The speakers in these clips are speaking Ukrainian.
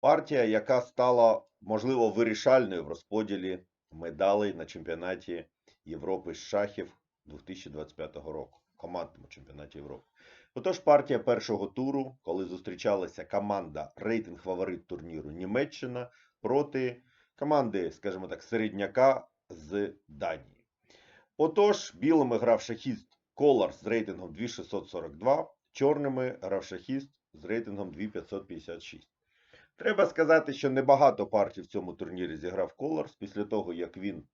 партія, яка стала, можливо, вирішальною в розподілі медалей на чемпіонаті Європи з шахів 2025 року, командному чемпіонаті Європи. Отож, партія першого туру, коли зустрічалася команда рейтинг фаворит турніру Німеччина проти команди, скажімо так, середняка з Данії. Отож, білими грав шахіст Колар з рейтингом 2642, чорними грав шахіст з рейтингом 2556. Треба сказати, що небагато партій в цьому турнірі зіграв Коларс після того, як він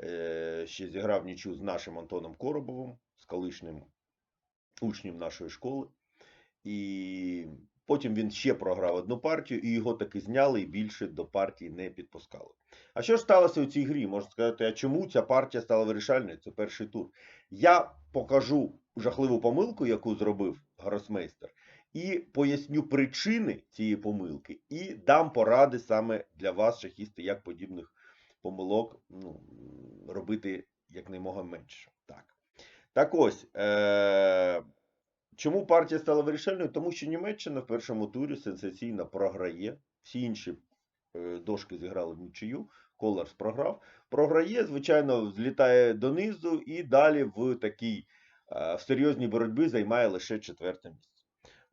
е, ще зіграв нічу з нашим Антоном Коробовим, з колишнім учнем нашої школи. І потім він ще програв одну партію, і його таки зняли і більше до партії не підпускали. А що ж сталося у цій грі? Можна сказати, а чому ця партія стала вирішальною? Це перший тур. Я покажу жахливу помилку, яку зробив гросмейстер, і поясню причини цієї помилки, і дам поради саме для вас, шахісти, як подібних помилок ну, робити якнаймога менше. Так. Так ось, е- чому партія стала вирішальною? Тому що Німеччина в першому турі сенсаційно програє. Всі інші е, дошки зіграли в нічию. Коларс програв. Програє, звичайно, злітає донизу і далі в такій е, в серйозній боротьбі займає лише четверте місце.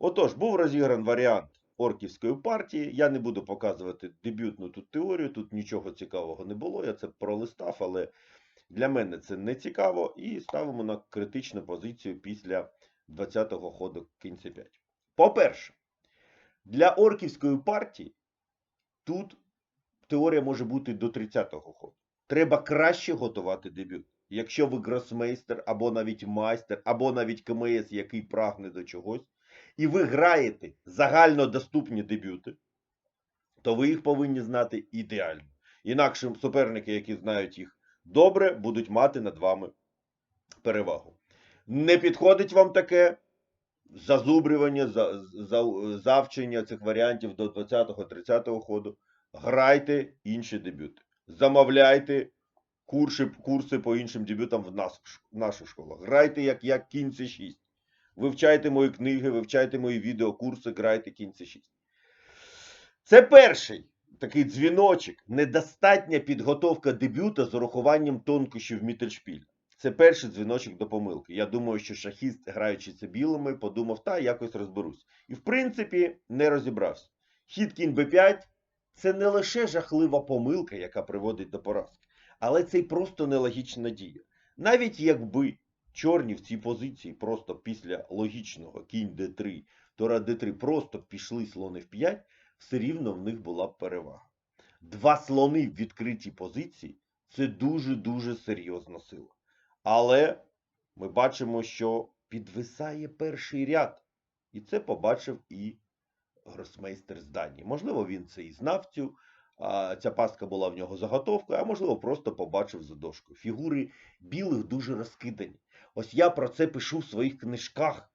Отож, був розігран варіант орківської партії. Я не буду показувати дебютну тут теорію, тут нічого цікавого не було. Я це пролистав, але для мене це не цікаво. І ставимо на критичну позицію після 20-го ходу кінь c5. По-перше, для орківської партії тут теорія може бути до 30-го ходу. Треба краще готувати дебют. Якщо ви гросмейстер, або навіть майстер, або навіть КМС, який прагне до чогось, і ви граєте загальнодоступні дебюти, то ви їх повинні знати ідеально. Інакше суперники, які знають їх добре, будуть мати над вами перевагу. Не підходить вам таке зазубрювання, за, за, завчення цих варіантів до 20-30 ходу. Грайте інші дебюти. Замовляйте курси, курси по іншим дебютам в нас, в наших школах. Грайте як, як кінці 6. Вивчайте мої книги, вивчайте мої відеокурси, грайте кінці 6. Це перший такий дзвіночок. Недостатня підготовка дебюта з урахуванням тонкощів Міттельшпіля. Це перший дзвіночок до помилки. Я думаю, що шахіст, граючи це білими, подумав, та якось розберусь. І в принципі не розібрався. Хід кінь b5 це не лише жахлива помилка, яка приводить до поразки, але це й просто нелогічна дія. Навіть якби чорні в цій позиції просто після логічного кінь d3, тора d3 просто пішли слони в 5, все рівно в них була б перевага. Два слони в відкритій позиції це дуже-дуже серйозна сила. Але ми бачимо, що підвисає перший ряд. І це побачив і гросмейстер з Данії. Можливо, він це і знав цю. Ця пастка була в нього заготовкою, а можливо, просто побачив за дошкою. Фігури білих дуже розкидані. Ось я про це пишу в своїх книжках,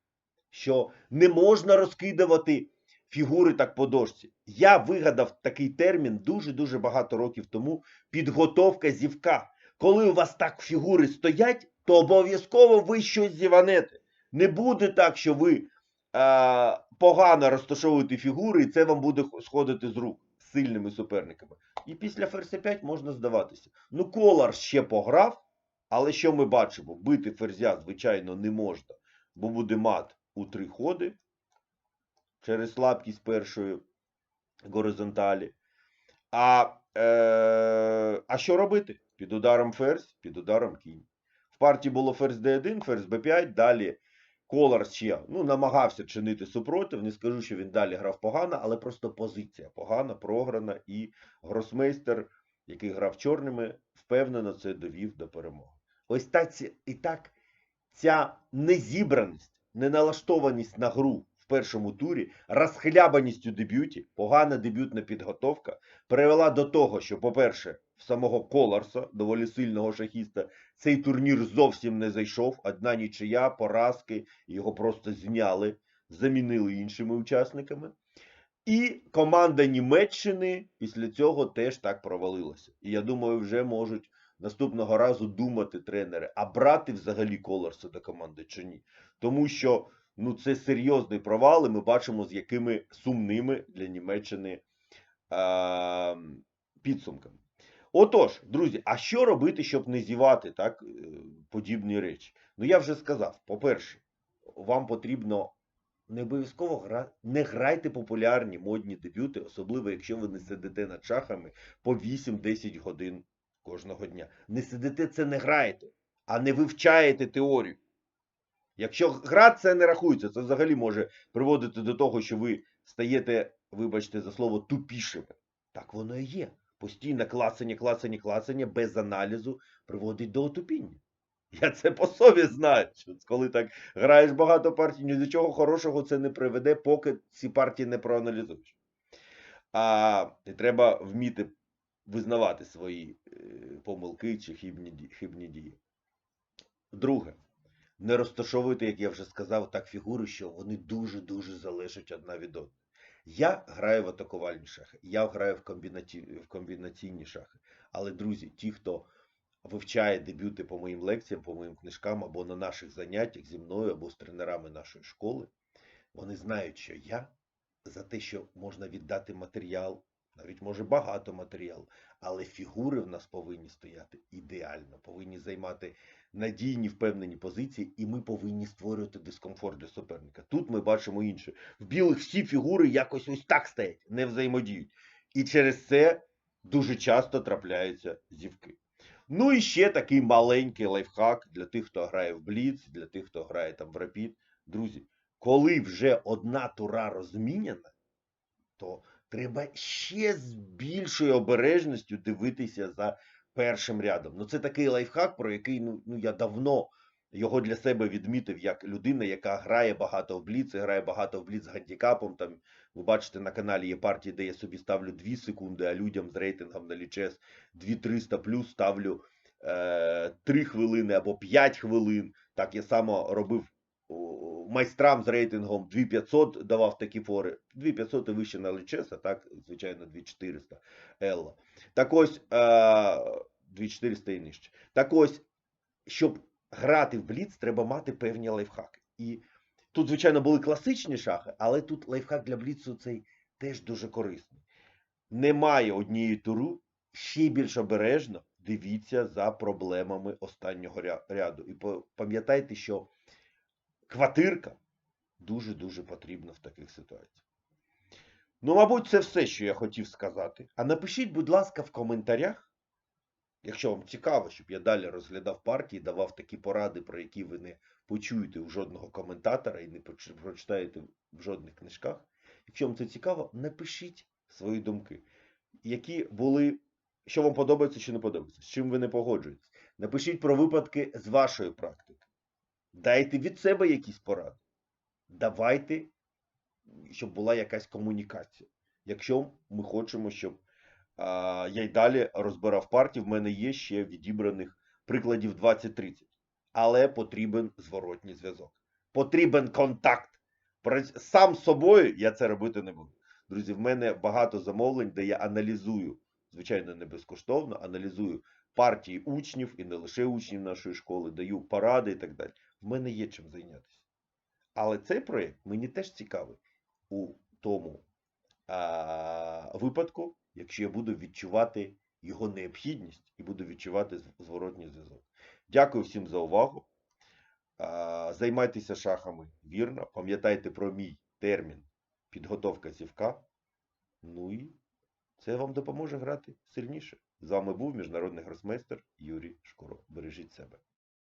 що не можна розкидувати фігури так по дошці. Я вигадав такий термін дуже-дуже багато років тому підготовка зівка. Коли у вас так фігури стоять, то обов'язково ви щось зіванете. Не буде так, що ви е, погано розташовуєте фігури, і це вам буде сходити з рук з сильними суперниками. І після ферзь 5 можна здаватися. Ну, Колар ще пограв, але що ми бачимо? Бити ферзя, звичайно, не можна, бо буде мат у три ходи через слабкість першої горизонталі. А, е, а що робити? Під ударом ферзь, під ударом кінь. В партії було ферзь d1, ферзь b5, далі Колар ще ну, намагався чинити супротив. Не скажу, що він далі грав погано, але просто позиція погана, програна, і гросмейстер, який грав чорними, впевнено це довів до перемоги. Ось так і так ця незібраність, неналаштованість на гру в першому турі, розхлябаність у дебюті, погана дебютна підготовка привела до того, що, по-перше, в самого Коларса, доволі сильного шахіста, цей турнір зовсім не зайшов. Одна нічия, поразки, його просто зняли, замінили іншими учасниками. І команда Німеччини після цього теж так провалилася. І я думаю, вже можуть наступного разу думати тренери, а брати взагалі Коларса до команди чи ні. Тому що ну, це серйозний провал, і ми бачимо, з якими сумними для Німеччини е, підсумками. Отож, друзі, а що робити, щоб не зівати так, е, подібні речі? Ну, я вже сказав, по-перше, вам потрібно не обов'язково гра... не грайте популярні модні дебюти, особливо якщо ви не сидите над шахами по 8-10 годин кожного дня. Не сидите, це не граєте, а не вивчаєте теорію. Якщо гра це не рахується, це взагалі може приводити до того, що ви стаєте, вибачте за слово, тупішими. Так воно і є. Постійне клацання, клацання, клацання без аналізу приводить до отупіння. Я це по собі знаю, що коли так граєш багато партій, ні до чого хорошого це не приведе, поки ці партії не проаналізуєш. А і треба вміти визнавати свої е, помилки чи хибні, хибні дії. Друге, не розташовуйте, як я вже сказав, так фігури, що вони дуже-дуже залежать одна від одної. Я граю в атакувальні шахи, я граю в, комбінаті... в комбінаційні шахи. Але, друзі, ті, хто вивчає дебюти по моїм лекціям, по моїм книжкам або на наших заняттях зі мною, або з тренерами нашої школи, вони знають, що я за те, що можна віддати матеріал, навіть може багато матеріалу, але фігури в нас повинні стояти ідеально, повинні займати надійні впевнені позиції, і ми повинні створювати дискомфорт для суперника. Тут ми бачимо інше. В білих всі фігури якось ось так стоять, не взаємодіють. І через це дуже часто трапляються зівки. Ну і ще такий маленький лайфхак для тих, хто грає в Бліц, для тих, хто грає там в Рапід. Друзі, коли вже одна тура розміняна, то треба ще з більшою обережністю дивитися за першим рядом. Ну це такий лайфхак, про який ну, ну я давно його для себе відмітив як людина, яка грає багато в Бліц, і грає багато в Бліц з гандікапом. Там ви бачите на каналі є партії, де я собі ставлю 2 секунди, а людям з рейтингом на лічес 2300 плюс ставлю е, 3 хвилини або 5 хвилин. Так я само робив майстрам з рейтингом 2500 давав такі фори. 2500 і вище на лічес, а так, звичайно, 2400 Елла. Так ось е, 2400 і нижче. Так ось, щоб грати в Бліц, треба мати певні лайфхаки. І тут, звичайно, були класичні шахи, але тут лайфхак для Бліцу цей теж дуже корисний. Немає однієї туру, ще більш обережно дивіться за проблемами останнього ряду. І пам'ятайте, що квартирка дуже-дуже потрібна в таких ситуаціях. Ну, мабуть, це все, що я хотів сказати. А напишіть, будь ласка, в коментарях, якщо вам цікаво, щоб я далі розглядав партії, давав такі поради, про які ви не почуєте у жодного коментатора і не прочитаєте в жодних книжках. Якщо вам це цікаво, напишіть свої думки, які були, що вам подобається чи не подобається, з чим ви не погоджуєтесь. Напишіть про випадки з вашої практики. Дайте від себе якісь поради. Давайте, щоб була якась комунікація. Якщо ми хочемо, щоб а, я й далі розбирав партії, в мене є ще відібраних прикладів 20-30. Але потрібен зворотній зв'язок. Потрібен контакт. Сам з собою я це робити не буду. Друзі, в мене багато замовлень, де я аналізую, звичайно, не безкоштовно, аналізую партії учнів і не лише учнів нашої школи, даю поради і так далі. В мене є чим зайнятися. Але цей проєкт мені теж цікавий у тому а, випадку, якщо я буду відчувати його необхідність і буду відчувати зворотній зв'язок. Дякую всім за увагу. А, Займайтеся шахами вірно. Пам'ятайте про мій термін підготовка зівка. Ну і це вам допоможе грати сильніше. З вами був міжнародний гросмейстер Юрій Шкуро. Бережіть себе.